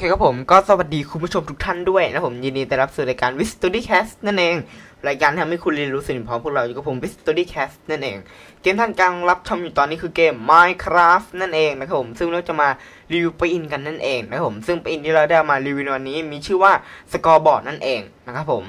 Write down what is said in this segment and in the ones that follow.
โอเคครับผมก็สวัสดีคุณผู้ชมทุกท่านด้วยนะผมยินดีต้อนรับสู่รายการวิสตูดี้แคสต์นั่นเอง รายการที่ทำให้คุณเรียนรู้สิ่งพร้อมพวกเราอยู่กับผม w i s t o r y Cast นั่นเอง เกมท่านกำลังรับชมอยู่ตอนนี้คือเกม Minecraft นั่นเองนะครับผม ซึ่งเราจะมารีวิวไปอินกันนั่นเองนะครับผม ซึ่งไปอินที่เราได้มารีวิววันนี้มีชื่อว่า Scoreboard นั่นเองนะครับผม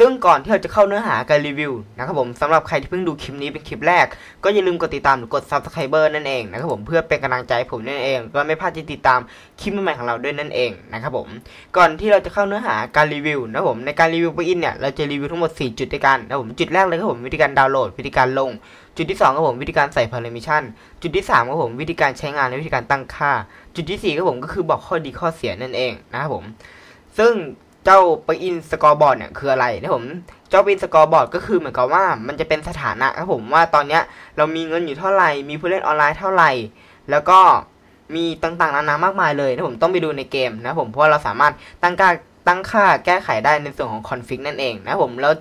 ซึ่งก่อนที่เราจะเข้าเนื้อหาการรีวิวนะครับผมสำหรับใครที่เพิ่งดูคลิปนี้เป็นคลิปแรก ก็อย่าลืมกดติดตามหรือกด subscriber นั่นเองนะครับผมเพื่อเป็นกำลังใจใผมนั่นเอง ก็ไม่พลาดที่ติดตามคลิปใหม่ของเราด้วยนั่นเองนะครับผม ก่อนที่เราจะเข้าเนื้อหาการรีวิวนะครับผมในการรีวิวปอินเนี่ยเราจะรีวิวทั้งหมด4จุดด้วยกันนะผมจุดแรกเลยครับผมวิธีการดาวน์โหลด วิธีการลง จุดที่2ครับผมวิธีการใส่พารามิชันจุดที่3ครับผมวิธีการใช้งานและวิธีการตั้งค่า จุดที่4ครับผมก็คือบอกข้อดีข้อเสียนั่นเองนะครับผม ซึ่งเจ้าปลั๊กอินสกอร์บอร์ดเนี่ยคืออะไรนะผม เจ้าปลั๊กอินสกอร์บอร์ดก็คือเหมือนกับว่ามันจะเป็นสถานะครับผมว่าตอนเนี้ยเรามีเงินอยู่เท่าไหร่ มีผู้เล่นออนไลน์เท่าไหร่ แล้วก็มีต่างๆนานามากมายเลยนะผมต้องไปดูในเกมนะผมเพราะเราสามารถตั้งค่าตั้งค่าแก้ไขได้ในส่วนของคอนฟิกนั่นเองนะผมแล้ว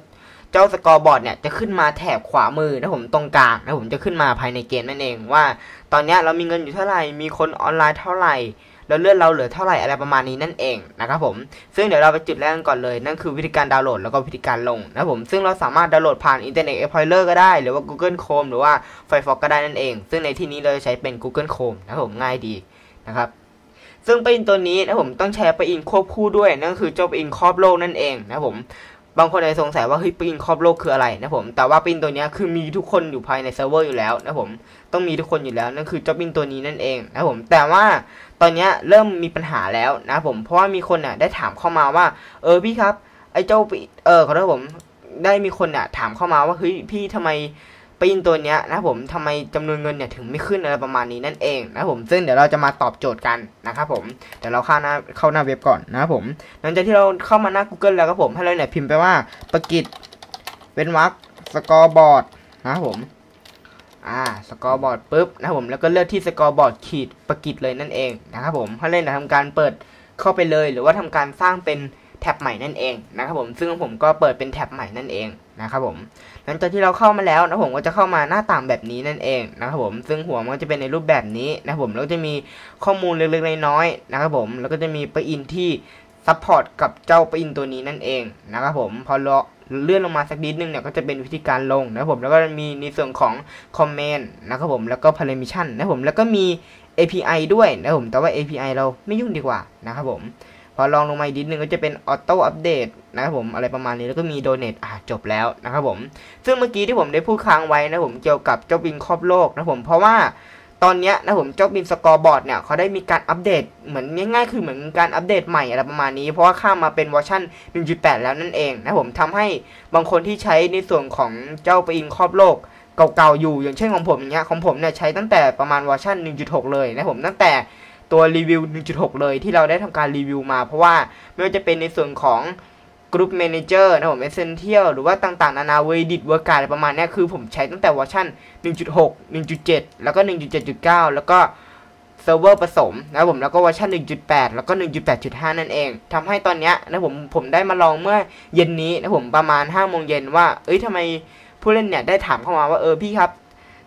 เจ้าสกอร์บอร์ดเนี่ยจะขึ้นมาแถบขวามือนะผมตรงกลางนะผมจะขึ้นมาภายในเกมนั่นเองว่า ตอนนี้เรามีเงินอยู่เท่าไหร่ มีคนออนไลน์เท่าไหร่แล้วเลือนเราเหลือเท่าไหร่อะไรประมาณนี้นั่นเองนะครับผม ซึ่งเดี๋ยวเราไปจุดแรกก่อนเลย นั่นคือวิธีการดาวน์โหลดแล้วก็วิธีการลงนะผม ซึ่งเราสามารถดาวน์โหลดผ่าน Internet Explorer ก็ได้ หรือว่า Google Chrome หรือว่า Firefox ก็ได้นั่นเอง ซึ่งในที่นี้เราจะใช้เป็น Google Chrome นะผมง่ายดีนะครับ ซึ่งปอินตัวนี้นะผมต้องใช้ปอินควบคู่ด้วย นั่นคือเจ้าปอินครอบโลกนั่นเองนะผม บางคนอาจจะสงสัยว่าเฮ้ยปินครอบโลกคืออะไรนะผมแต่ว่าปินตัวนี้คือมีทุกคนอยู่ภายในเซิร์ฟเวอร์อยู่แล้วนะผมต้องมีทุกคนอยู่แล้วนั่นคือเจ้าปินตัวนี้นั่นเองนะผมแต่ว่าตอนนี้เริ่มมีปัญหาแล้วนะผมเพราะว่ามีคนเนี่ยได้ถามเข้ามาว่า เออพี่ครับไอ้เจ้าเออขอโทษผมได้มีคนเนี่ยถามเข้ามาว่าเฮ้ยพี่ทำไม ปีนตัวเนี้ยนะผมทำไมจำนวนเงินเนี่ยถึงไม่ขึ้นอะไรประมาณนี้นั่นเองนะผมซึ่งเดี๋ยวเราจะมาตอบโจทย์กันนะครับผมเดี๋ยวเราเข้าหน้าเข้าหน้าเว็บก่อนนะครับผมหลังจากที่เราเข้ามาหน้า Google แล้วครับผมให้เราเนี่ยพิมพ์ไปว่าประกิจเป็นวักสกอร์บอร์ดนะครับผมอ่าสกอร์บอร์ดปุ๊บนะครับผมแล้วก็เลือกที่สกอร์บอร์ดขีดประกิจเลยนั่นเองนะครับผมให้เล่นทำการเปิดเข้าไปเลย หรือว่าทำการสร้างเป็น แท็บใหม่นั่นเองนะครับผมซึ่งผมก็เปิดเป็นแท็บใหม่นั่นเองนะครับผมหลังจากที่เราเข้ามาแล้วนะผมก็จะเข้ามาหน้าต่างแบบนี้นั่นเองนะครับผมซึ่งหัวมันก็จะเป็นในรูปแบบนี้นะครับผมแล้วจะมีข้อมูลเล็กๆน้อยๆนะครับผมแล้วก็จะมีปอินที่ซัพพอร์ตกับเจ้าปอินตัวนี้นั่นเองนะครับผมพอเราเลื่อนลงมาสักนิดนึงเนี่ยก็จะเป็นวิธีการลงนะครับผมแล้วก็มีในส่วนของคอมเมนต์นะครับผมแล้วก็พารามิชันนะครับผมแล้วก็มี API ด้วยนะครับผมแต่ว่า API เราไม่ยุ่งดีกว่านะครับผม พอลองลงมาอีกนิดนึงก็จะเป็นออโต้อัปเดตนะครับผมอะไรประมาณนี้แล้วก็มีโดเนทอะจบแล้วนะครับผม ซึ่งเมื่อกี้ที่ผมได้พูดค้างไว้นะผมเกี่ยวกับเจ้าบินครอบโลกนะผมเพราะว่าตอนนี้นะผมเจ้าบินสกอร์บอร์ดเนี่ยเขาได้มีการอัปเดตเหมือนง่ายๆ คือเหมือนการอัปเดตใหม่อะไรประมาณนี้ เพราะว่าข้ามมาเป็นเวอร์ชัน1.8 แล้วนั่นเองนะผมทำให้บางคนที่ใช้ในส่วนของเจ้าบินครอบโลกเก่าๆอยู่อย่างเช่นของผมอย่างเงี้ยของผมเนี่ยใช้ตั้งแต่ประมาณเวอร์ชัน1.6 เลยนะผมตั้งแต่ ตัวรีวิว 1.6 เลยที่เราได้ทำการรีวิวมา เพราะว่าไม่ว่าจะเป็นในส่วนของ Group Manager นะผม Essential หรือว่าต่างๆ นานาเวดิตเวอร์การอะไรประมาณนี้คือผมใช้ตั้งแต่เวอร์ชัน1.6 1.7 แล้วก็ 1.7.9 แล้วก็เซิร์ฟเวอร์ผสมนะผมแล้วก็เวอร์ชัน1.8 แล้วก็ 1.8.5 นั่นเองทำให้ตอนนี้นะผมผมได้มาลองเมื่อเย็นนี้นะผมประมาณ5โมงเย็นว่า เอ้ยทำไมผู้เล่นเนี่ยได้ถามเข้ามาว่าเออพี่ครับ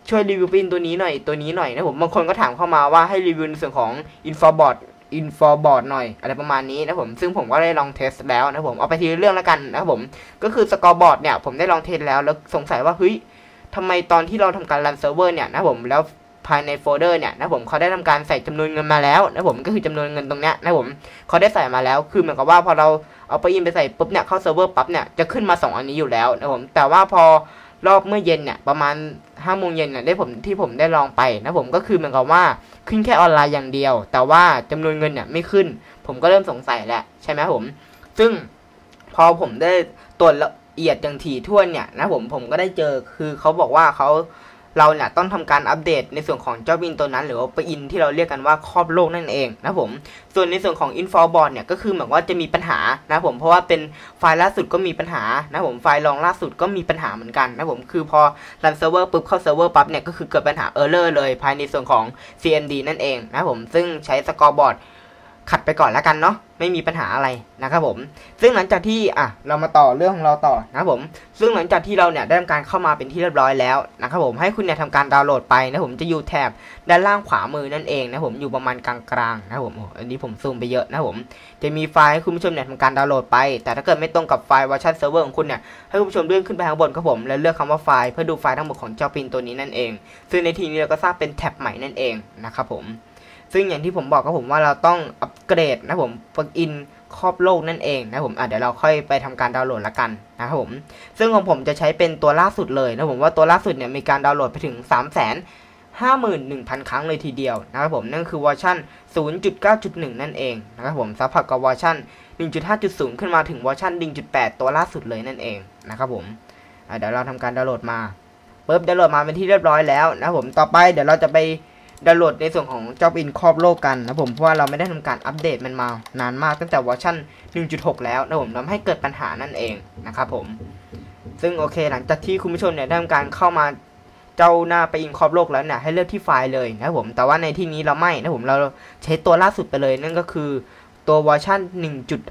ช่วยรีวิวปินตัวนี้หน่อยตัวนี้หน่อยนะผมบางคนก็ถามเข้ามาว่าให้รีวิวในส่วนของอินฟอบอร์ดอินฟอบอร์ดหน่อยอะไรประมาณนี้นะผมซึ่งผมก็ได้ลองเทสแล้วนะผมเอาไปทีเรื่องแล้วกันนะผมก็คือสกอร์บอร์ดเนี่ยผมได้ลองเทสแล้วแล้วสงสัยว่าเฮ้ยทำไมตอนที่เราทำการรันเซิร์ฟเวอร์เนี่ยนะผมแล้วภายในโฟลเดอร์เนี่ยนะผมเขาได้ทำการใส่จำนวนเงินมาแล้วนะผมก็คือจำนวนเงินตรงเนี้ยนะผมเขาได้ใส่มาแล้วคือเหมือนกับว่าพอเราเอาไปอินไปใส่ปุ๊บเนี่ยเข้าเซิร์ฟเวอร์ปั๊บเนี่ยจะขึ้นมา 2 อันนี้อยู่แล้วนะผมแต่ว่าพอ รอบเมื่อเย็นเนี่ยประมาณห้าโมงเย็นเนี่ยได้ผมที่ผมได้ลองไปนะผมก็คือเหมือนกับว่าขึ้นแค่ออนไลน์อย่างเดียว แต่ว่าจำนวนเงินเนี่ยไม่ขึ้น ผมก็เริ่มสงสัยแล้วใช่ไหมผม ซึ่งพอผมได้ตรวจละเอียดอย่างถี่ถ้วนเนี่ยนะผมผมก็ได้เจอคือเขาบอกว่าเขา เราเนี่ยต้องทำการอัปเดตในส่วนของเจ้าบินตัวนั้น หรือว่าปอินที่เราเรียกกันว่าครอบโลกนั่นเองนะผม ส่วนในส่วนของอินฟอบอร์ดเนี่ยก็คือเหมือนว่าจะมีปัญหานะผมเพราะว่าเป็นไฟล์ล่าสุดก็มีปัญหานะผมไฟล์รองล่าสุดก็มีปัญหาเหมือนกันนะผมคือพอรันเซิร์ฟเวอร์ปุ๊บเข้าเซิร์ฟเวอร์ปั๊บเนี่ยก็คือเกิดปัญหาเออร์เลอร์เลยภายในส่วนของ CMD นั่นเองนะผมซึ่งใช้สกอร์บอร์ด ขัดไปก่อนแล้วกันเนาะไม่มีปัญหาอะไรนะครับผม ซึ่งหลังจากที่อะเรามาต่อเรื่องของเราต่อนะครับผม ซึ่งหลังจากที่เราเนี่ยได้ทำการเข้ามาเป็นที่เรียบร้อยแล้วนะครับผมให้คุณเนี่ยทำการดาวน์โหลดไปนะผมจะอยู่แถบด้านล่างขวามือนั่นเองนะผมอยู่ประมาณกลางๆนะครับผมอันนี้ผมซูมไปเยอะนะผม จะมีไฟล์ให้คุณผู้ชมเนี่ยทำการดาวน์โหลดไป แต่ถ้าเกิดไม่ตรงกับไฟล์เวอร์ชันเซิร์ฟเวอร์ของคุณเนี่ยให้คุณผู้ชมเลื่อนขึ้นไปข้างบนครับผมแล้วเลือกคำว่าไฟล์เพื่อดูไฟล์ทั้งหมดของเจ้าปินตัวนี้นั่นเอง ซึ่งในทีนี้เราก็สร้างเป็นแท็บใหม่นั่นเองนะครับผม ซึ่งอย่างที่ผมบอกก็ผมว่าเราต้องอัปเกรดนะผมปลักอินครอบโลกนั่นเองนะผมอะเดี๋ยวเราค่อยไปทำการดาวน์โหลดละกันนะครับผม ซึ่งของผมจะใช้เป็นตัวล่าสุดเลยนะผมว่าตัวล่าสุดเนี่ยมีการดาวน์โหลดไปถึง3 5 1 0 0 0 ครั้งเลยทีเดียวนะครับผมนั่นคือเวอร์ชัน0.9.1 นั่นเอง นะครับผมซัพพอร์ตกับเวอร์ชัน1.5.0 ขึ้นมาถึงเวอร์ชัน1.8 ตัวล่าสุดเลยนั่นเองนะครับผมเดี๋ยวเราทำการดาวน์โหลดมาปุ๊บดาวน์โหลดมาเป็นที่เรียบร้อยแล้วนะผมต่อไปเดี๋ยวเราจะไป ดาวน์โหลดในส่วนของเจ้าบินครอบโลกกันนะผมเพราะว่าเราไม่ได้ทำการอัปเดตมันมานานมากตั้งแต่เวอร์ชัน1.6 แล้วนะผมทำให้เกิดปัญหานั่นเองนะครับผมซึ่งโอเคหลังจากที่คุณผู้ชมเนี่ยได้ทำการเข้ามาเจ้าหน้าไปอินครอบโลกแล้วเนี่ยให้เลือกที่ไฟล์เลยนะครับผมแต่ว่าในที่นี้เราไม่นะผมเราใช้ตัวล่าสุดไปเลยนั่นก็คือ ตัวเวอร์ชัน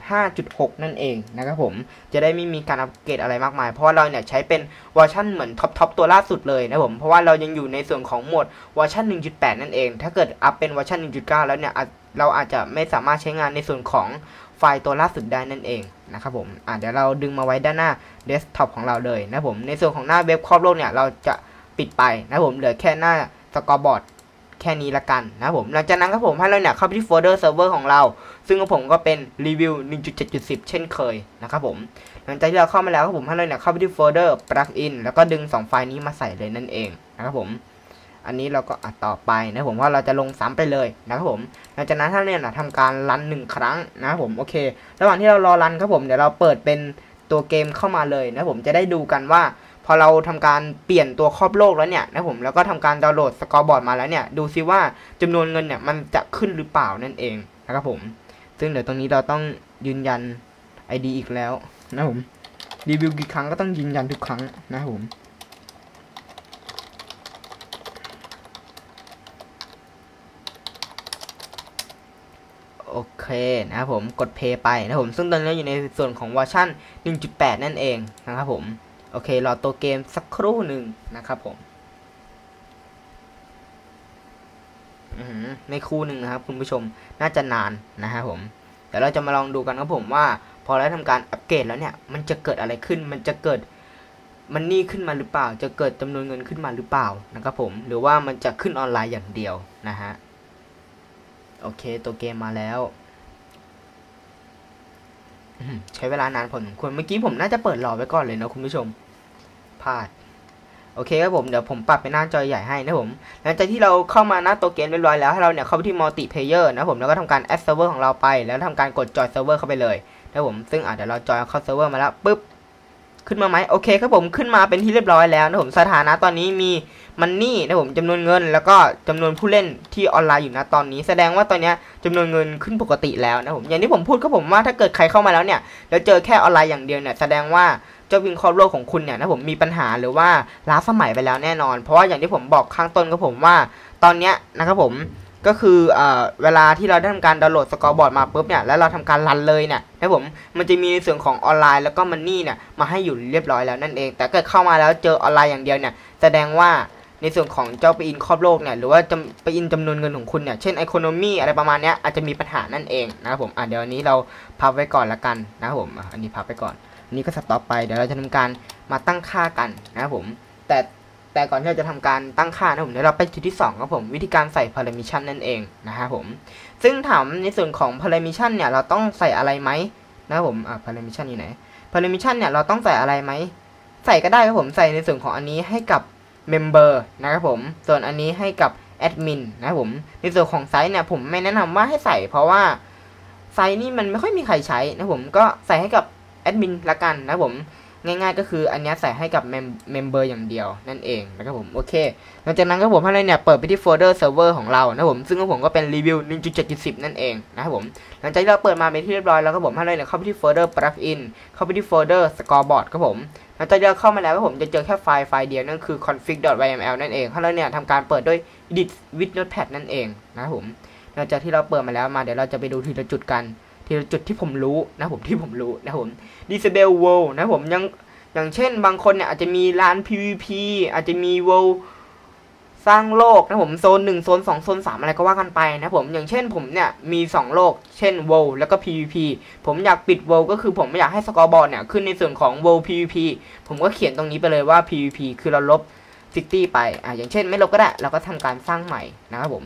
1.5.6 นั่นเองนะครับผม จะได้ไม่มีการอัปเกรดอะไรมากมาย เพราะว่าเราเนี่ยใช้เป็นเวอร์ชันเหมือนท็อปทตัวล่าสุดเลยนะผม เพราะว่าเรายังอยู่ในส่วนของโหมดเวอร์ชัน1.8 นั่นเอง ถ้าเกิดอัพเป็นเวอร์ชัน1.9 แล้วเนี่ยเราอาจจะไม่สามารถใช้งานในส่วนของไฟล์ตัวล่าสุดได้นั่นเองนะครับผมอะเดี๋ยวเราดึงมาไว้ด้านหน้าเดสก์ท็อปของเราเลยนะผม ในส่วนของหน้าเว็บครอบโลกเนี่ยเราจะปิดไปนะผม เหลือแค่หน้าสกอร์บอร์ด ค่นี้ละกันนะผมหลังจากนั้นครับผมให้เราเนี่ยเข้าไปที่โฟลเดอร์เซิร์ฟเวอร์ของเรา ซึ่งของผมก็เป็นรีวิว 1.7.10 เช่นเคยนะครับผม หลังจากที่เราเข้ามาแล้วครับผมให้เราเนี่ยเข้าไปที่โฟลเดอร์ plugin แล้วก็ดึง 2 ไฟล์นี้มาใส่เลยนั่นเองนะครับผม อันนี้เราก็อัดต่อไปนะผมว่าเราจะลงซ้ำไปเลยนะครับผมหลังจากนั้นถ้าเนี่ยทำการรันหนึ่งครั้งนะครับผมโอเค ระหว่างที่เรารอรันครับผมเดี๋ยวเราเปิดเป็นตัวเกมเข้ามาเลยนะผมจะได้ดูกันว่า พอเราทำการเปลี่ยนตัวครอบโลกแล้วเนี่ยนะผมแล้วก็ทำการดาวน์โหลดสกอร์บอร์ดมาแล้วเนี่ยดูซิว่าจำนวนเงินเนี่ยมันจะขึ้นหรือเปล่านั่นเองนะครับผม ซึ่งเดี๋ยวตรงนี้เราต้องยืนยัน ID อีกแล้วนะผมรีวิวกี่ครั้งก็ต้องยืนยันทุกครั้งนะผมโอเคนะครับผมกดเพย์ไปนะผมซึ่งตอนนี้อยู่ในส่วนของเวอร์ชัน1.8 นั่นเองนะครับผม อเครอตัวเกมสักครู่หนึ่งนะครับผมในคู่หนึ่งนะครับ คุณผู้ชมน่าจะนานนะครับผมเดี๋ยวเราจะมาลองดูกันครับผมว่า พอเราทำการอัปเกรดแล้วเนี่ย มันจะเกิดอะไรขึ้น มันจะเกิดมันนี่ขึ้นมาหรือเปล่า จะเกิดจำนวนเงินขึ้นมาหรือเปล่านะครับผม หรือว่ามันจะขึ้นออนไลน์อย่างเดียวนะฮะโอเคตัวเกมมาแล้วใช้เวลานานพอสมควรเมื่อกี้ผมน่าจะเปิดหลอไว้ก่อนเลยนะคุณผู้ชม ลาดโอเคครับผมเดี๋ยวผมปรับเป็นหน้าจอใหญ่ให้นะผมหลังจากที่เราเข้ามาหน้าตัวเกมเรียบร้อยแล้วให้เราเนี่ยเข้าไปที่มัลติเพเยอร์นะผมแล้วก็ทำการแอดเซิร์ฟเวอร์ของเราไป แล้วทำการกดจอยเซิร์ฟเวอร์เข้าไปเลยนะผมซึ่งอาจจะเราจอยเข้าเซิร์ฟเวอร์มาแล้วปุ๊บ ขึ้นมาไหมโอเคครับผมขึ้นมาเป็นที่เรียบร้อยแล้วนะผมสถานะตอนนี้มีมันนี่นะผมจำนวนเงิน แล้วก็จำนวนผู้เล่นที่ออนไลน์อยู่นะตอนนี้ แสดงว่าตอนนี้จำนวนเงินขึ้นปกติแล้วนะผมอย่างที่ผมพูดก็ผมว่าถ้าเกิดใครเข้ามาแล้วเนี่ยแล้วเจอแค่ออนไลน์อย่างเดียวเนี่ยแสดงว่าเจ้าวิงคอร์โลกของคุณเนี่ยนะผมมีปัญหาหรือว่าล้าสมัยไปแล้วแน่นอน เพราะว่าอย่างที่ผมบอกข้างต้นก็ผมว่า ตอนเนี้ยนะครับผม ก็คือเอ่อเวลาที่เราได้ทำการดาวน์โหลดสกอร์บอร์ดมาปุ๊บเนี่ยแล้วเราทำการรันเลยเนี่ยนะผมมันจะมีในส่วนของออนไลน์แล้วก็มันนี่เนี่ยมาให้อยู่เรียบร้อยแล้วนั่นเอง แต่เกิดเข้ามาแล้วเจอออนไลน์อย่างเดียวเนี่ยแสดงว่าในส่วนของเจ้าไปอินครอบโลกเนี่ยหรือว่าจะไปอินจำนวนเงินของคุณเนี่ยเช่นไอโคโนมีอะไรประมาณนี้อาจจะมีปัญหานั่นเองนะครับผมอะเดี๋ยวอันนี้เราพับไว้ก่อนละกันนะครับผมอันนี้พับไปก่อนอันนี้ก็สต็อปไปเดี๋ยวเราจะทำการมาตั้งค่ากันนะครับผมแต่ แต่ก่อนที่เราจะทำการตั้งค่านะผมเดี๋ยวเราไปจุดที่2ครับผมวิธีการใส่ permission นั่นเองนะครับผม ซึ่งถามในส่วนของ permission เนี่ยเราต้องใส่อะไรไหมนะครับผมอ่า permission อยู่ไหน permission เนี่ยเราต้องใส่อะไรไหมใส่ก็ได้ครับผมใส่ในส่วนของอันนี้ให้กับ member นะครับผม ส่วนอันนี้ให้กับ admin นะครับผมในส่วนของไซต์เนี่ยผมไม่แนะนำว่าให้ใส่ เพราะว่าไซต์นี่มันไม่ค่อยมีใครใช้นะผมก็ใส่ให้กับ admin ละกันนะผม ง่ายๆก็คืออันนี้ใส่ให้กับเมมเบอร์อย่างเดียวนั่นเองนะครับผมโอเคหลังจากนั้นก็ผมให้เลยเนี่ยเปิดไปที่โฟลเดอร์เซิร์ฟเวอร์ของเรานะผมซึ่งของผมก็เป็นรีวิว 1.7.10 นั่นเองนะครับผมหลังจากที่เราเปิดมาเป็นที่เรียบร้อยแล้วก็ผมให้เลยเนี่ยเข้าไปที่โฟลเดอร์ plugin เข้าไปที่โฟลเดอร์ scoreboard ครับผมหลังจากที่เราเข้ามาแล้วก็ผมจะเจอแค่ไฟล์ไฟล์เดียวนั่นคือ config.yml นั่นเองให้เราเนี่ยทำการเปิดด้วย edit with notepad นั่นเองนะครับผมหลังจากที่เราเปิดมาแล้วมาเดี๋ยวเราจะไปดูทีละจุดกัน ทีละจุดที่ผมรู้นะผมที่ผมรู้นะผม disable world นะผมยังอย่างเช่นบางคนเนี่ยอาจจะมีร้าน PVP อาจจะมี world สร้างโลกนะผมโซนหนึ่งโซนสองโซนสามอะไรก็ว่ากันไปนะผมอย่างเช่นผมเนี่ยมีสองโลก เช่น world แล้วก็ PVP ผมอยากปิด world ก็คือผมไม่อยากให้สกอร์บอร์ดเนี่ยขึ้นในส่วนของ world PVP ผมก็เขียนตรงนี้ไปเลยว่า PVP คือเราลบซิตี้ไปอะอย่างเช่นไม่ลบก็ได้เราก็ทำการสร้างใหม่นะครับผม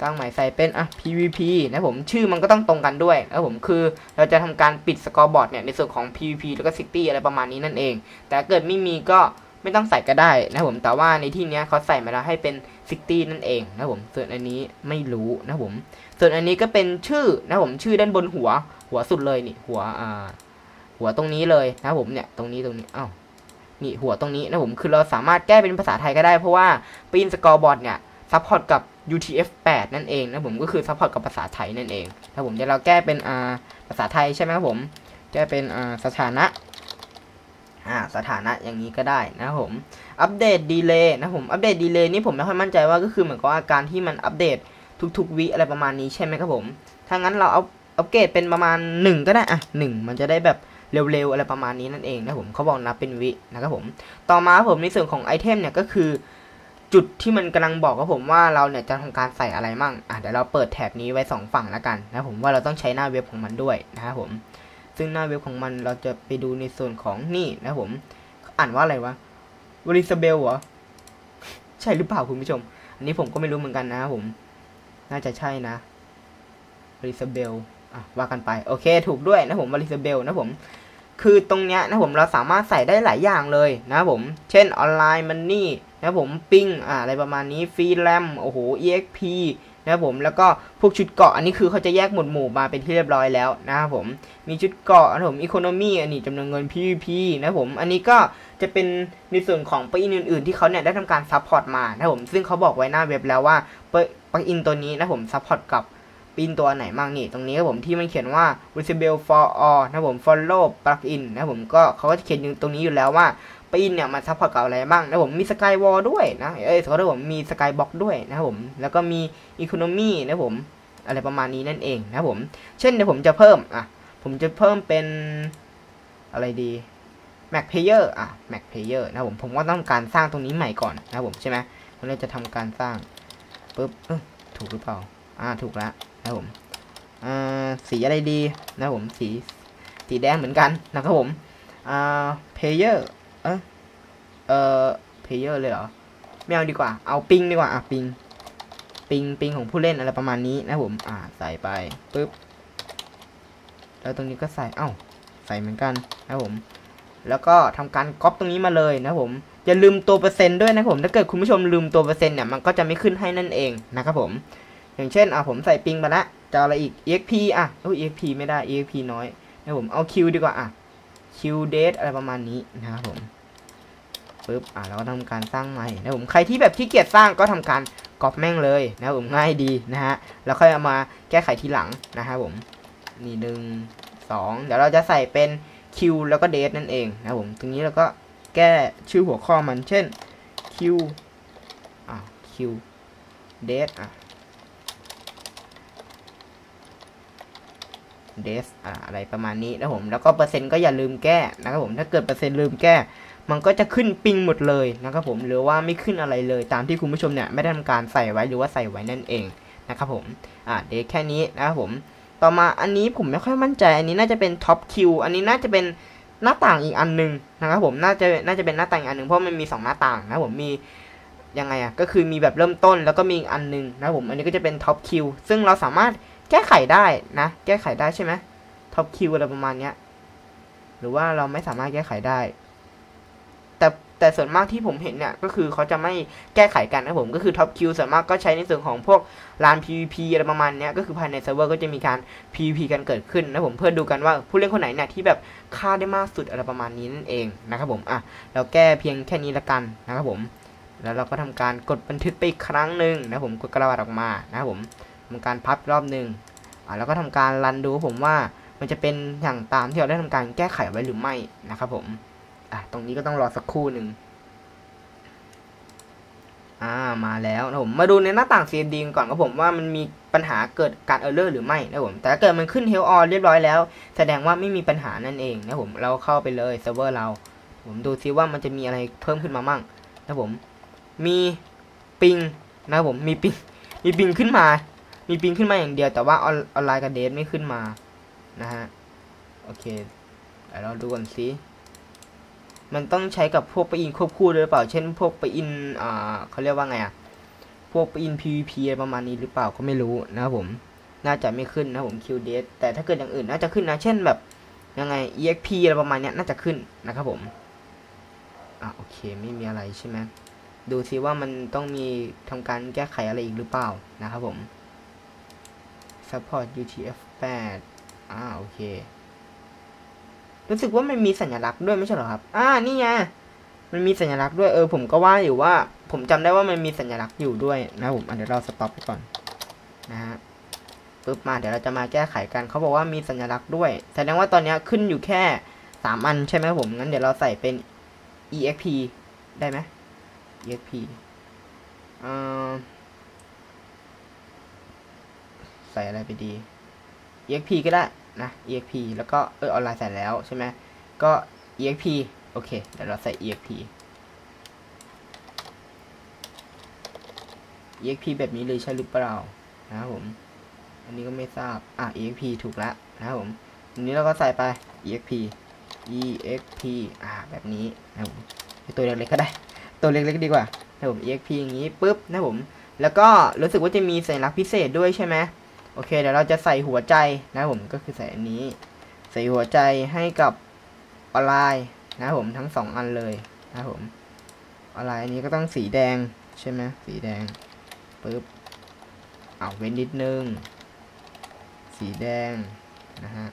สร้งใหม่ใส่เป็นอะ PVP นะผมชื่อมันก็ต้องตรงกันด้วยนะผมคือเราจะทำการปิดสกอร์บอร์ดเนี่ยในส่วนของ PVP แล้วก็ซิตี้อะไรประมาณนี้นั่นเอง แต่เกิดไม่มีก็ไม่ต้องใส่ก็ได้นะผมแต่ว่าในที่นี้เขาใส่มาแล้วให้เป็นซิตี้นั่นเองนะผมส่วนอันนี้ไม่รู้นะผมส่วนอันนี้ก็เป็นชื่อนะผมชื่อด้านบนหัวหัวสุดเลยนี่หัวอ่าหัวตรงนี้เลยนะผมเนี่ยตรงนี้ตรงนี้อ้าวนี่หัวตรงนี้นะผมคือเราสามารถแก้เป็นภาษาไทยก็ได้เพราะว่าปีนสกอร์บอร์ดเนี่ยซัพพอร์ตกับ UTF-8 นั่นเองนะผมก็คือซัพพอร์ตกับภาษาไทยนั่นเองถ้าผมเดี๋ยวเราแก้เป็นอ่าภาษาไทยใช่ไหมครับผมแก้เป็นอ่าสถานะอ่าสถานะอย่างนี้ก็ได้นะผมอัปเดตดีเลย์นะผมอัปเดตดีเลย์นี่ผมไม่ค่อยมั่นใจว่าก็คือเหมือนกับว่าการที่มันอัปเดตทุกๆวิอะไรประมาณนี้ใช่ไหมครับผมถ้างั้นเราเอาอัปเกรดเป็นประมาณ 1 ก็ได้อะ1มันจะได้แบบเร็วๆอะไรประมาณนี้นั่นเองนะผมเขาบอกนับเป็นวินะครับผม ต่อมาผมในส่วนของไอเทมเนี่ยก็คือ จุดที่มันกำลังบอกกับผมว่าเราเนี่ยจะทำการใส่อะไรมั่งอะเดี๋ยวเราเปิดแถบนี้ไว้ 2 ฝั่งแล้วกันนะผมว่าเราต้องใช้หน้าเว็บของมันด้วยนะครับผม ซึ่งหน้าเว็บของมันเราจะไปดูในส่วนของนี่นะผม อ่านว่าอะไรวะวริซาเบลเหรอ ใช่หรือเปล่าคุณผู้ชม อันนี้ผมก็ไม่รู้เหมือนกันนะครับผม น่าจะใช่นะวริซาเบลอะว่ากันไป โอเค ถูกด้วยนะผมวริซาเบลนะผมคือตรงเนี้ยนะผมเราสามารถใส่ได้หลายอย่างเลยนะผม เช่นออนไลน์มันนี่ นะผมปิ้งอ่าอะไรประมาณนี้ฟรีแรมโอ้โห exp นะครับผมแล้วก็พวกชุดเกาะอันนี้คือเขาจะแยกหมวดหมู่มาเป็นที่เรียบร้อยแล้วนะครับผมมีชุดเกาะนะครับผมอีโคโนมีอันนี้จำนวนเงิน PVP นะครับผมอันนี้ก็จะเป็นในส่วนของปลั๊กอินอื่นๆที่เขาเนี่ยได้ทำการซัพพอร์ตมานะครับผมซึ่งเขาบอกไว้หน้าเว็บแล้วว่าปลั๊กอินตัวนี้นะผมซัพพอร์ตกับปินตัวไหนบ้างนี่ตรงนี้ครับผมที่มันเขียนว่า visible for all นะครับผม follow plugin นะครับผมก็เขาก็จะเขียนอยู่ตรงนี้อยู่แล้วว่า ปีนเนี่ยมันซัพพอร์ตกับอะไรบ้างนะผมมีสกายวอลด้วยนะเอ้ยสกายผมมีสกายบ็อกด้วยนะครับผมแล้วก็มีอีโคโนมีนะผมอะไรประมาณนี้นั่นเองนะผม เช่นเดี๋ยวผมจะเพิ่มอะผมจะเพิ่มเป็นอะไรดี Mac Player อะ Mac Player นะผมผมก็ต้องการสร้างตรงนี้ใหม่ก่อนนะผมใช่ไหมผมเลยจะทำการสร้างปุ๊บถูกหรือเปล่าอ่าถูกแล้วนะผมอ่าสีอะไรดีนะผมสีสีแดงเหมือนกันนะครับผมอ่า Player เออ เออเพลเยอร์เลยเหรอไม่เอาดีกว่า เอาปิงดีกว่าอะปิง ปิงปิงของผู้เล่นอะไรประมาณนี้นะผม อ่าใส่ไปปุ๊บ แล้วตรงนี้ก็ใส่ เอ้า ใส่เหมือนกันนะผม แล้วก็ทำการก๊อปตรงนี้มาเลยนะผม อย่าลืมตัวเปอร์เซ็นต์ด้วยนะผม ถ้าเกิดคุณผู้ชมลืมตัวเปอร์เซ็นต์เนี่ย มันก็จะไม่ขึ้นให้นั่นเองนะครับผม อย่างเช่น อะผมใส่ปิงมาละจะอะไรอีก exp อะโอ้ย exp ไม่ได้ exp น้อยนะผม เอา q ดีกว่า อะ q date อะไรประมาณนี้นะครับผม ปึ๊บอะเราก็ทำการสร้างใหม่นะผมใครที่แบบขี้เกียจสร้างก็ทำการก๊อปแม่งเลยนะผมง่ายดีนะฮะแล้วค่อยเอามาแก้ไขทีหลังนะครับผมนี่หนึ่งสองเดี๋ยวเราจะใส่เป็น Q แล้วก็ date นั่นเองนะผมตรงนี้เราก็แก้ชื่อหัวข้อมันเช่น Q อะ Q date อะเดสอะไรประมาณนี้นะผมแล้วก็เปอร์เซ็นต์ก็อย่าลืมแก้นะครับผมถ้าเกิดเปอร์เซ็นต์ลืมแก้ มันก็จะขึ้นปิงหมดเลยนะครับผมหรือว่าไม่ขึ้นอะไรเลยตามที่คุณผู้ชมเนี่ยไม่ได้ทำการใส่ไว้หรือว่าใส่ไว้นั่นเองนะครับผมอ่าเดสแค่นี้นะครับผมต่อมาอันนี้ผมไม่ค่อยมั่นใจ อันนี้น่าจะเป็นท็อปคิวอันนี้น่าจะเป็นหน้าต่างอีกอันหนึ่งนะครับผมน่าจะน่าจะเป็นหน้าต่างอีกอันหนึ่งเพราะมันมี 2 หน้าต่างนะผมมียังไงอะก็คือมีแบบเริ่มต้นแล้วก็มีอีกอันหนึ่งนะผมอันนี้ก็จะเป็นท็อปคิวซึ่งเราสามารถแก้ไขได้นะ แก้ไขได้ใช่ไหมท็อปคิวอะไรประมาณเนี้ยหรือว่าเราไม่สามารถแก้ไขได้ แต่แต่ส่วนมากที่ผมเห็นเนี่ยก็คือเขาจะไม่แก้ไขกันนะผมก็คือท็อปคิวส่วนมากก็ใช้ในส่วนของพวกลาน PVP อะไรประมาณเนี้ยก็คือภายในเซิร์ฟเวอร์ก็จะมีการ PVP กันเกิดขึ้นนะผมเพื่อดูกันว่าผู้เล่นคนไหนเนี่ยที่แบบฆ่าได้มากสุดอะไรประมาณนี้นั่นเองนะครับผมอะเราแก้เพียงแค่นี้ละกันนะครับผม แล้วเราก็ทำการกดบันทึกไปอีกครั้งหนึ่งนะผมกดกระดาษออกมานะครับผมทำการพับรอบหนึ่งอะแล้วก็ทำการรันดูผมว่ามันจะเป็นอย่างตามที่เราได้ทำการแก้ไขไว้หรือไม่นะครับผม อะตรงนี้ก็ต้องรอสักครู่หนึ่งอ่ามาแล้วนะผมมาดูในหน้าต่าง CMD ก่อนครับผมว่ามันมีปัญหาเกิดการเออร์เลอร์หรือไม่นะผมแต่ถ้าเกิดมันขึ้น Health On เรียบร้อยแล้ว แสดงว่าไม่มีปัญหานั่นเองนะผมเราเข้าไปเลยเซิร์ฟเวอร์เรา ผมดูซิว่ามันจะมีอะไรเพิ่มขึ้นมามั่งนะผม มีปิงนะผมมีปิงมีปิงขึ้นมา มีปิงขึ้นมาอย่างเดียว แต่ว่าออนไลน์กับเดทไม่ขึ้นมานะฮะโอเคเดี๋ยวเราดูกันซิ มันต้องใช้กับพวกไปอินควบคู่ด้วยหรือเปล่า เช่น พวกไปอินอ่าเขาเรียกว่าไงอะพวกไปอิน PVP ประมาณนี้หรือเปล่าก็ไม่รู้นะครับผม น่าจะไม่ขึ้นนะผม Q d a t แต่ถ้าเกิดอย่างอื่นน่าจะขึ้นนะ เช่นแบบยังไง EXP อะไรประมาณนี้น่าจะขึ้นนะครับผม อะโอเคไม่มีอะไรใช่ไหมดูซิว่ามันต้องมีทำการแก้ไขอะไรอีกหรือเปล่านะครับผม support UTF-8 อ่าโอเค รู้สึกว่ามันมีสัญลักษณ์ด้วยไม่ใช่เหรอครับ อ่า นี่ไง มันมีสัญลักษณ์ด้วยเออผมก็ว่าอยู่ว่า ผมจำได้ว่ามันมีสัญลักษณ์อยู่ด้วยนะผมเดี๋ยวเราสต็อปไปก่อนนะฮะปึ๊บมาเดี๋ยวเราจะมาแก้ไขกันเขาบอกว่ามีสัญลักษณ์ด้วย แสดงว่าตอนนี้ขึ้นอยู่แค่สามอันใช่ไหมผมงั้นเดี๋ยวเราใส่เป็น exp ได้ไหม exp อ่าใส่อะไรไปดี exp ก็ได้ นะ exp แล้วก็เออออนไลน์ใส่แล้วใช่ไหมก็ exp โอเคเดี๋ยวเราใส่ exp exp แบบนี้เลยใช่หรือเปล่านะครับผม อันนี้ก็ไม่ทราบ อะ exp ถูกแล้วนะครับผมอันนี้เราก็ใส่ไป exp exp อ่าแบบนี้นะครับผมตัวเล็กๆก็ได้ ตัวเล็กๆดีกว่านะครับผม exp อย่างนี้ปุ๊บนะครับผม แล้วก็รู้สึกว่าจะมีสัญลักษณ์พิเศษด้วยใช่ไหม อเคเดี๋ยวเราจะใส่หัวใจนะผมก็คือใส่อันนี้ ใส่หัวใจให้กับออนไลน์นะผมทั้งสองอันเลยนะผมออนไลน์อันนี้ก็ต้องสีแดงใช่ไหมสีแดงปึ๊บเอาเว้นนิดนึง สีแดงนะฮะ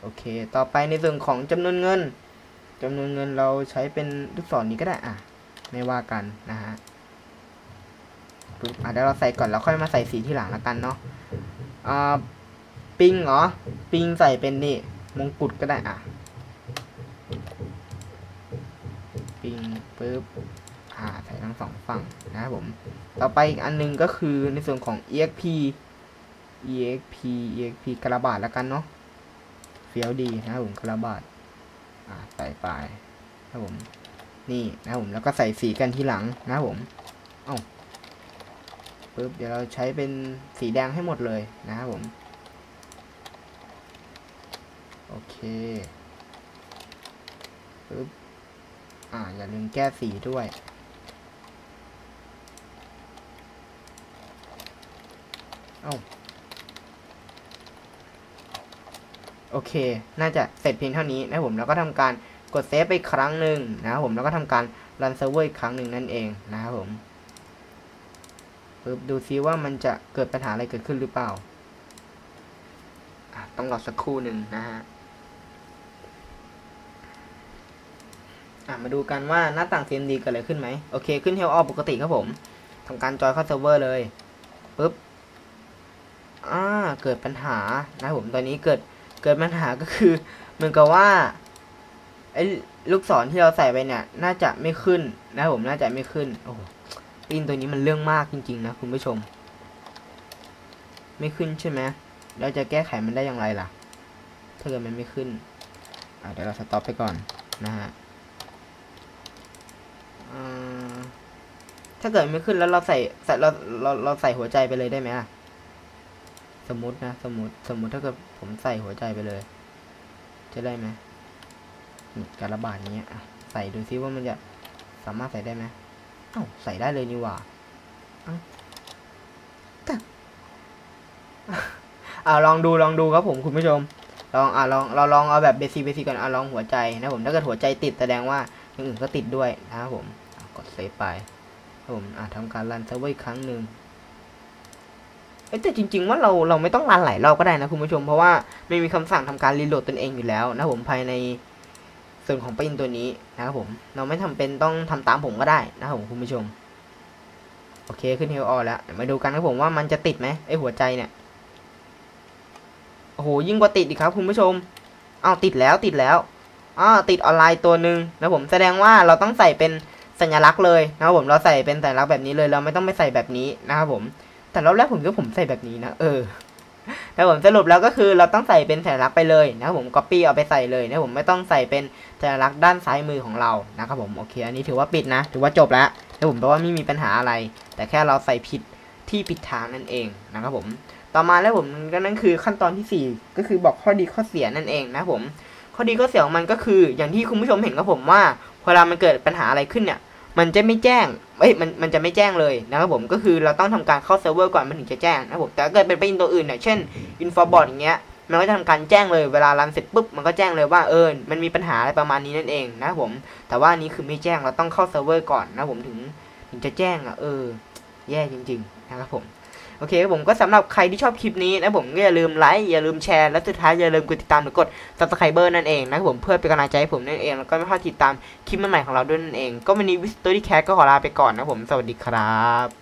โอเค ต่อไปในส่วนของจำนวนเงินจำนวนเงินเราใช้เป็นลูกศรนนี้ก็ได้อะ ไม่ว่ากันนะฮะ ปึ๊บอะเดี๋ยวเราใส่ก่อนแล้วค่อยมาใส่สีที่หลังแล้วกันเนาะอ่าปิงเหรอ ปิงใส่เป็นนี่มงกุฎก็ได้อะ ปิงปึ๊บอ่าใส่ทั้งสองฝั่งนะครับผม ต่อไปอีกอันนึงก็คือในส่วนของ exp exp exp กระบาดแล้วกันเนาะเฟี้ยวดีนะครับผมกระบาดอ่าใส่ไปนะครับผม นี่นะครับผมแล้วก็ใส่สีกันทีหลังนะครับผม เอ้า ปึ๊บเดี๋ยวเราใช้เป็นสีแดงให้หมดเลยนะครับผม โอเคปึ๊บอ่าอย่าลืมแก้สีด้วยเอ้าโอเค น่าจะเสร็จเพียงเท่านี้นะผมแล้วก็ทำการกดเซฟไปครั้งหนึ่งนะครับผมแล้วก็ทำการรันเซิร์ฟเวอร์อีกครั้งหนึ่งนั่นเองนะครับผม ปึ๊บดูซิว่ามันจะเกิดปัญหาอะไรเกิดขึ้นหรือเปล่า ต้องรอสักครู่หนึ่งนะฮะมาดูกันว่าหน้าต่าง CMD เกิดอะไรขึ้นไหมโอเค ขึ้นเฮลออปกติครับผมทำการจอยเข้าเซิร์ฟเวอร์เลยปึ๊บอ่าเกิดปัญหานะผมตอนนี้เกิดเกิดปัญหาก็คือเหมือนกับว่าไอ้ลูกศรที่เราใส่ไปเนี่ย น่าจะไม่ขึ้นนะผมน่าจะไม่ขึ้นโอ้ ปีนตัวนี้มันเรื่องมากจริงๆนะคุณผู้ชม ไม่ขึ้นใช่ไหมเราจะแก้ไขมันได้อย่างไรล่ะ ถ้าเกิดมันไม่ขึ้นเดี๋ยวเราสต็อปไปก่อนนะฮะถ้าเกิดไม่ขึ้นแล้วเราใส่ใส่เราเราเราใส่หัวใจไปเลยได้ไหมสมมตินะสมมติสมมติถ้าเกิดผมใส่หัวใจไปเลย จะได้ไหมการระบาดนี้ใส่ดูซิว่ามันจะสามารถใส่ได้ไหม เอ้าใส่ได้เลยนี่ว่าอ่าลองดูลองดูครับผมคุณผู้ชม ลองอ่าลองเราลองเอาแบบเบสิกเบสิกก่อนอ่าลองหัวใจนะผมถ้าเกิดหัวใจติดแสดงว่าอย่างอื่นก็ติดด้วยนะครับผมกดเซฟไปผมอ่าทำการรันเซิร์ฟเวอร์อีกครั้งหนึ่งแต่จริง ๆ ว่าเราเราไม่ต้องรันหลายรอบก็ได้นะคุณผู้ชมเพราะว่าไม่มีคำสั่งทำการรีโหลดตนเองอยู่แล้วนะผมภายใน ส่วนของปินตัวนี้นะครับผม เราไม่ทำเป็นต้องทำตามผมก็ได้นะครับผมคุณผู้ชม โอเคขึ้นเฮลออแล้วมาดูกันครับผมว่ามันจะติดไหมไอหัวใจเนี่ย โอ้โหยิ่งกว่าติดอีกครับคุณผู้ชม อ้าวติดแล้วติดแล้วอ้าติดออนไลน์ตัวหนึ่งนะผมแสดงว่าเราต้องใส่เป็นสัญลักษณ์เลยนะครับผมเราใส่เป็นสัญลักษณ์แบบนี้เลย เราไม่ต้องไปใส่แบบนี้นะครับผม แต่รอบแรกผมก็ผมใส่แบบนี้นะเออ แต่ผมสรุปแล้วก็คือเราต้องใส่เป็นสัญลักษณ์ไปเลยนะครับผม copy เอาไปใส่เลยนะผมไม่ต้องใส่เป็นสัญลักษณ์ด้านซ้ายมือของเรานะครับผมโอเค อันนี้ถือว่าปิดนะ ถือว่าจบแล้วนะผมแปลว่าไม่มีปัญหาอะไร แต่แค่เราใส่ผิดที่ผิดทางนั่นเองนะครับผมต่อมาแล้วผมก็นั่นคือขั้นตอนที่ 4 ก็คือบอกข้อดีข้อเสียนั่นเองนะครับผมข้อดีข้อเสียของมันก็คือ อย่างที่คุณผู้ชมเห็นครับผมว่าเวลามันเกิดปัญหาอะไรขึ้นเนี่ย มันจะไม่แจ้งเอ้ยมันมันจะไม่แจ้งเลยนะครับผมก็คือเราต้องทำการเข้าเซิร์ฟเวอร์ก่อนมันถึงจะแจ้งนะครับผมแต่เกิดเป็นไปอินตัวอื่นเนี่ยเช่นอินฟอบอร์ดอย่างเงี้ยมันก็จะทำการแจ้งเลยเวลารันเสร็จปุ๊บมันก็แจ้งเลยว่าเออมันมีปัญหาอะไรประมาณนี้นั่นเองนะครับผม แต่ว่านี้คือไม่แจ้งเราต้องเข้าเซิร์ฟเวอร์ก่อนนะผมถึงถึงจะแจ้งอะเออ แย่จริง ๆ นะครับผม โอเคครับผมก็สำหรับใครที่ชอบคลิปนี้นะผมก็อย่าลืมไลค์อย่าลืมแชร์และสุดท้ายอย่าลืมกดติดตามหรือกด subscriber นั่นเองนะครับผมเพื่อเป็นกำลังใจให้ผมนั่นเองแล้วก็ไม่พลาดติดตามคลิปใหม่ๆของเราด้วยนั่นเอง ก็วันนี้วิสตอรี่แคสก็ขอลาไปก่อนนะผมสวัสดีครับ